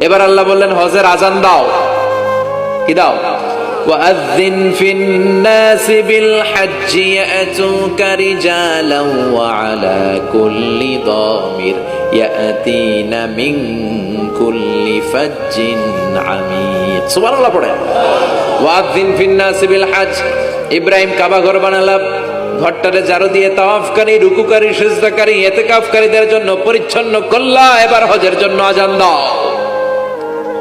এবার আল্লাহ বললেন হজের আজান দাও কি দাও وأذن في الناس بالحج يأتوك رجالا وعلى كل ضامر يأتين من كل فج عميق سبحان الله পড়ে ওয়াযিন ফিন নাস বিল হজ ইব্রাহিম কাবা ঘর বানালাম ঘরটারে জারু দিয়ে তাওয়াফকারী রুকুকারী সিজদাকারী ইতিকাফকারীদের জন্য পরিচ্ছন্ন করলা এবার হজের জন্য আজান দাও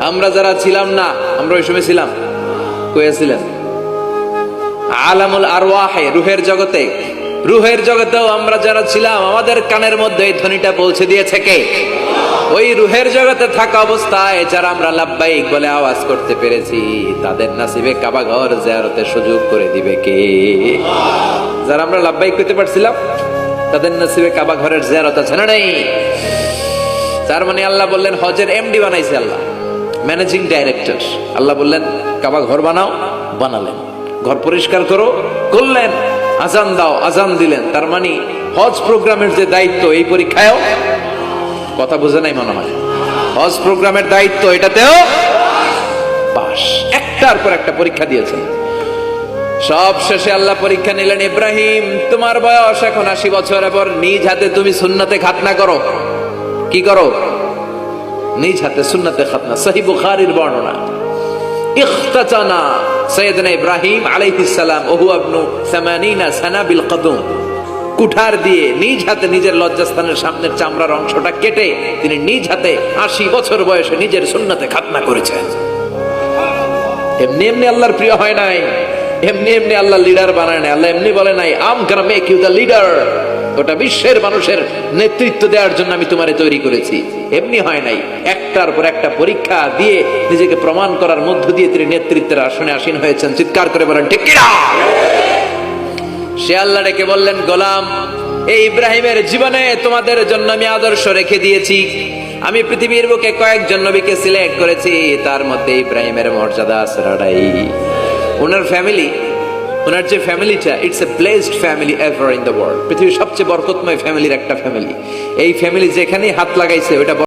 আমরা যারা ছিলাম না, আমরা ওই সময় ছিলাম। আলামুল আরওয়াহে, রুহের জগতে। রুহের জগতেও আমরা যারা ছিলাম, আমাদের কানের মধ্যে এই ধ্বনিটা পৌঁছে দিয়েছে কে? ওই রুহের জগতে থাকা অবস্থায় যারা আমরা লাভবাহিক বলে আওয়াজ করতে পেরেছি, তাদের নাসিবে কাবা ঘর জিয়ারতের সুযোগ করে দিবে কে? যারা আমরা লাভবাহিক করতে পারছিলাম, তাদের নাসিবে কাবা ঘরের জিয়ারত আছে না নেই? তার মানে আল্লাহ বললেন, হজের এমডি বানাইছে আল্লাহ ম্যানেজিং ডাইরেক্টর আল্লাহ বললেন, কাবা ঘর বানাও, বানালেন। ঘর পরিষ্কার করো, করলেন, আজান দাও, আজান দিলেন। তার মানে হজ প্রোগ্রামের যে দায়িত্ব, এই পরীক্ষায়ও কথা বুঝে নাই মনে হয়। হজ প্রোগ্রামের দায়িত্ব এটাতেও পাস। একটার পর একটা পরীক্ষা দিয়েছেন। সব শেষে আল্লাহ পরীক্ষা নিলেন, ইব্রাহিম, তোমার বয়স এখন আশি বছর, এবার নিজ হাতে তুমি সুন্নাতে খাতনা করো। কি করো? নিজ হাতে সুন্নাতে খাতনা। সহি বুখারীর বর্ণনা। ইখতাচানা সৈয়দনা ইব্রাহিম আলাইহিস সালাম, ওহু আবনু সামানিনা সানা বিল কদম। কুঠার দিয়ে নিজ হাতে নিজের লজ্জাস্থানের সামনের চামড়ার অংশটা কেটে তিনি নিজ হাতে আশি বছর বয়সে নিজের সুন্নাতে খাতনা করেছেন। এমনি এমনি আল্লাহর প্রিয় হয় নাই। এমনি এমনি আল্লাহ লিডার বানায় নাই। আল্লাহ এমনি বলে নাই আম গানা মেক ইউ দ্য লিডার ওটা বিশ্বের মানুষের নেতৃত্ব দেওয়ার জন্য আমি তোমারে তৈরি করেছি। এমনি হয় নাই। একটার পর একটা পরীক্ষা দিয়ে নিজেকে প্রমাণ করার মধ্য দিয়ে তিনি নেতৃত্বের আসনে আসীন হয়েছেন। চিৎকার করে বলেন, ঠিক কিনা? সে আল্লাহ ডেকে বললেন, গোলাম, এই ইব্রাহিমের জীবনে তোমাদের জন্য আমি আদর্শ রেখে দিয়েছি। আমি পৃথিবীর বুকে কয়েকজন নবীকে সিলেক্ট করেছি, তার মধ্যে ইব্রাহিমের মর্যাদা আসরাডাই ওনার ফ্যামিলি, ওনার যে ফ্যামিলিটা it's a blessed family ever in the world পৃথিবীর সবচেয়ে বরকতময় ফ্যামিলির একটা ফ্যামিলি। এই ফ্যামিলি যেখানেই হাত লাগাইছে ওটা